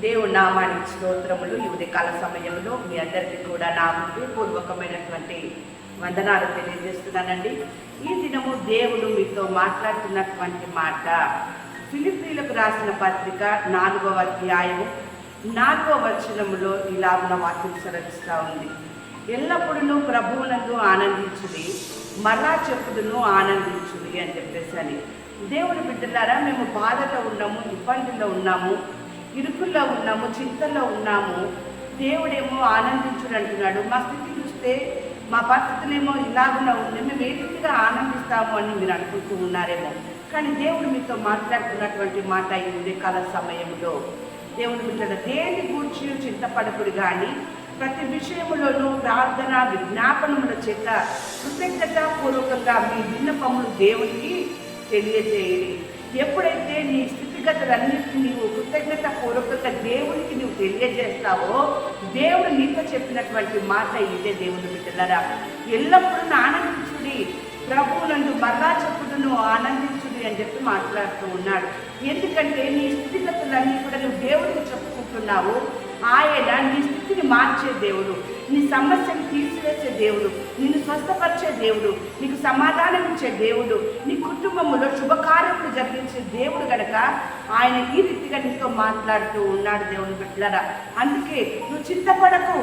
దేవుడి నామానికి స్తోత్రములు. ఈ ఉదయకాల సమయంలో మీ అందరికీ కూడా నా హృదయపూర్వకమైనటువంటి వందనాలు తెలియజేస్తున్నానండి. ఈ దినము దేవుడు మీతో మాట్లాడుతున్నటువంటి మాట ఫిలిపీలకు రాసిన పత్రిక నాలుగవ అధ్యాయము నాలుగవ వచనములో ఇలా ఉన్న వాక్యం సెలవిస్తూ ఉంది. ఎల్లప్పుడూ ప్రభువునందు ఆనందించుడి మరలా చెప్పుడును ఆనందించుడి అని చెప్పేసి అని. దేవుని బిడ్డలారా మేము బాధలో ఉన్నాము ఇబ్బందుల్లో ఉన్నాము. ఇరుకుల్లో ఉన్నాము చింతల్లో ఉన్నాము. దేవుడేమో ఆనందించుడు అంటున్నాడు. మా స్థితి చూస్తే మా పరిస్థితులేమో ఇలాగున్నా ఉంది. మేము ఏ రీతిగా ఆనందిస్తాము అని మీరు అనుకుంటూ ఉన్నారేమో. కానీ దేవుడు మీతో మాట్లాడుతున్నటువంటి మాట ఈ ఉదయకాల సమయంలో. దేవుడు బిడ్డల దేని గూర్చి చింతపడకుడు కానీ ప్రతి విషయములోనూ ప్రార్థన విజ్ఞాపనముల చేత కృతజ్ఞతాపూర్వకంగా మీ విన్నపములు దేవునికి తెలియజేయండి ఎప్పుడైతే నీ స్థితి స్థితిగతులన్నిటిని నీవు కృతజ్ఞత పూర్వకంగా దేవునికి నువ్వు తెలియజేస్తావో దేవుడు నీతో చెప్పినటువంటి మాట ఇదే దేవుని బిడ్డలరా. ఎల్లప్పుడూ ఆనందించుడి. ప్రభువులను మరలా చెప్పుడును ఆనందించుడి అని చెప్పి మాట్లాడుతూ ఉన్నాడు. ఎందుకంటే నీ స్థితిగతులన్నీ కూడా నువ్వు దేవుడికి చెప్పుకుంటున్నావు. ఆయన నీ స్థితిని మార్చే దేవుడు నీ సమస్యను తీసివేసే దేవుడు నిన్ను స్వస్థపరిచే దేవుడు నీకు సమాధానం ఇచ్చే దేవుడు నీ కుటుంబంలో శుభకార్యములు జరిగించే దేవుడు గనక ఆయన ఈ రీతిగా నీతో మాట్లాడుతూ ఉన్నాడు దేవుని బిడ్డలరా. అందుకే నువ్వు చింతపడకు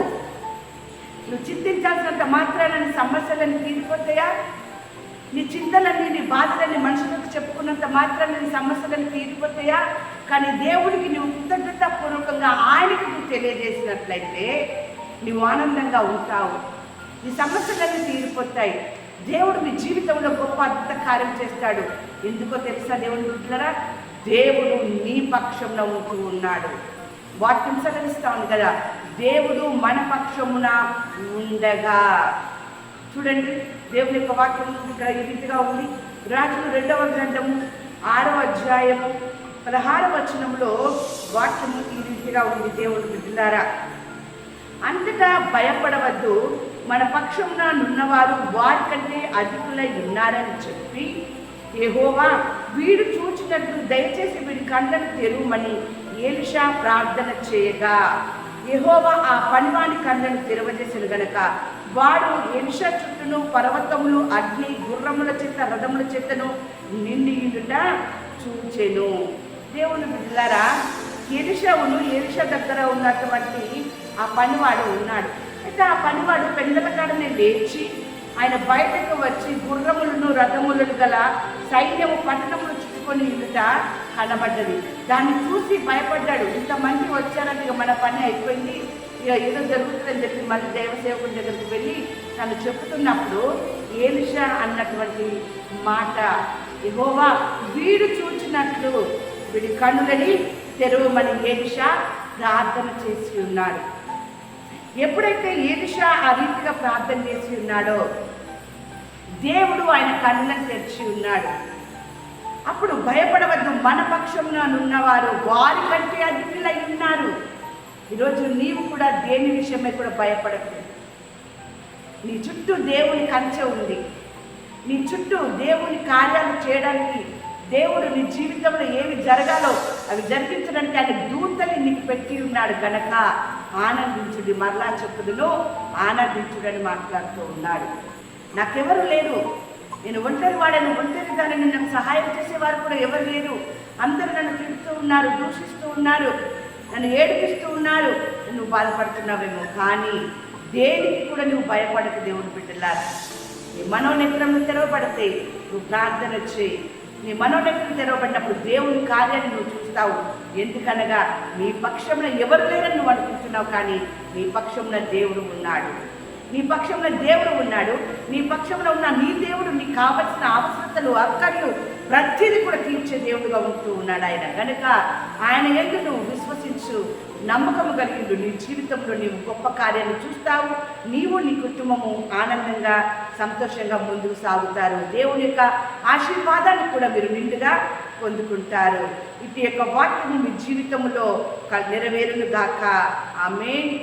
నువ్వు చింతించాల్సినంత మాత్రాన సమస్యలను తీరిపోతాయా? నీ చింతలన్నీ నీ బాధలన్నీ మనుషులకు చెప్పుకున్నంత మాత్రం నీ సమస్యలను తీరిపోతాయా? కానీ దేవుడికి నువ్వు కృతజ్ఞత పూర్వకంగా ఆయనకి నువ్వు తెలియజేసినట్లయితే నువ్వు ఆనందంగా ఉంటావు. నీ సమస్యలన్నీ తీరిపోతాయి. దేవుడు మీ జీవితంలో గొప్ప అద్భుత కార్యం చేస్తాడు. ఎందుకో తెలుసా దేవుని బిడ్డలరా? దేవుడు నీ పక్షంలో ఉంటూ ఉన్నాడు. వాక్యం ఉంది కదా దేవుడు మన పక్షమున ఉండగా. చూడండి దేవుని యొక్క వాక్యం ఇక్కడ ఈ రీతిగా ఉంది. రాజులు రెండవ గ్రంథము ఆరవ అధ్యాయము పదహార వచనంలో వాక్యము ఈ రీతిగా ఉంది దేవుడు బిడ్డలారా అంతటా భయపడవద్దు మన పక్షమున నున్నవారు వారికంటే అధికులై ఉన్నారని చెప్పి ఏహోవా వీడు చూచినట్లు దయచేసి వీడి కళ్ళను తెరువమని ఏలిషా ప్రార్థన చేయగా. యహోవా ఆ పనివాని కళ్ళను తెరవజేసిన గనక. వాడు ఎంష చుట్టూను పర్వతములు అగ్ని గుర్రముల చేత రథముల చేతను నిండి ఇండుట చూచెను. దేవుని బిడ్డలారా ఎలిషావును ఎలిషా దగ్గర ఉన్నటువంటి ఆ పనివాడు ఉన్నాడు. అయితే ఆ పనివాడు పెండల కాడనే లేచి ఆయన బయటకు వచ్చి గుర్రములను రథములను గల సైన్యము పట్టణములు చుట్టుకొని ఇందుట కనబడ్డది. దాన్ని చూసి భయపడ్డాడు. ఇంత మంది వచ్చారని ఇక మన పని అయిపోయింది. ఇక ఏదో జరుగుతుందని చెప్పి మళ్ళీ దేవసేవకుడి దగ్గరికి వెళ్ళి తను చెప్తున్నప్పుడు ఏలిష అన్నటువంటి మాట యెహోవా వీడు చూచినట్లు వీడి కన్నులని తెరవమని ఏలిష ప్రార్థన చేసి ఉన్నాడు. ఎప్పుడైతే ఏలిష ఆ రీతిగా ప్రార్థన చేసి ఉన్నాడో దేవుడు ఆయన కన్నులను తెరిచి ఉన్నాడు. అప్పుడు భయపడవద్దు. మన పక్షంలో ఉన్నవారు వారి కంటే అధికులై ఉన్నారు. ఈరోజు నీవు కూడా దేని విషయమై కూడా భయపడకు. నీ చుట్టూ దేవుని కంచె ఉంది. నీ చుట్టూ దేవుని కార్యాలు చేయడానికి దేవుడు నీ జీవితంలో ఏమి జరగాలో అవి జరిగించడానికి ఆయన దూతని నీకు పెట్టి ఉన్నాడు గనక ఆనందించుడి. మరలా చెప్పుదులో ఆనందించుడని మాట్లాడుతూ ఉన్నాడు. నాకెవరు లేరు. నేను ఒంటరి వాడని ఒంటరిగా నన్ను సహాయం చేసేవారు కూడా ఎవరు లేరు. అందరూ నన్ను తిడుతూ ఉన్నారు దూషిస్తూ ఉన్నారు నన్ను ఏడిపిస్తూ ఉన్నారు. నువ్వు బాధపడుతున్నావేమో కానీ దేనికి కూడా నువ్వు భయపడకు దేవుని బిడ్డలారా. నీ మనోనేత్రములు తెరవబడితే నువ్వు ప్రార్థన చేయి. నీ మనోనేత్రం తెరవబడినప్పుడు దేవుని కార్యాన్ని నువ్వు చూస్తావు. ఎందుకనగా నీ పక్షంలో ఎవరు లేరని నువ్వు అనుకుంటున్నావు కానీ నీ పక్షంలో దేవుడు ఉన్నాడు. నీ పక్షంలో దేవుడు ఉన్నాడు. నీ పక్షంలో ఉన్న నీ దేవుడు నీకు కావలసిన అవసరతలు అక్కర్లు ప్రతిదీ కూడా తీర్చే దేవుడుగా ఉంటూ ఉన్నాడు ఆయన. కనుక ఆయన ఎందు నువ్వు విశ్వసించు నమ్మకము కలిగిండు నీ జీవితంలో నీవు గొప్ప కార్యాన్ని చూస్తావు. నీవు నీ కుటుంబము ఆనందంగా సంతోషంగా ముందుకు సాగుతారు. దేవుని యొక్క ఆశీర్వాదాన్ని కూడా మీరు నిండుగా పొందుకుంటారు. ఇటు యొక్క వాక్యము మీ జీవితంలో నెరవేరును గాక. ఆమె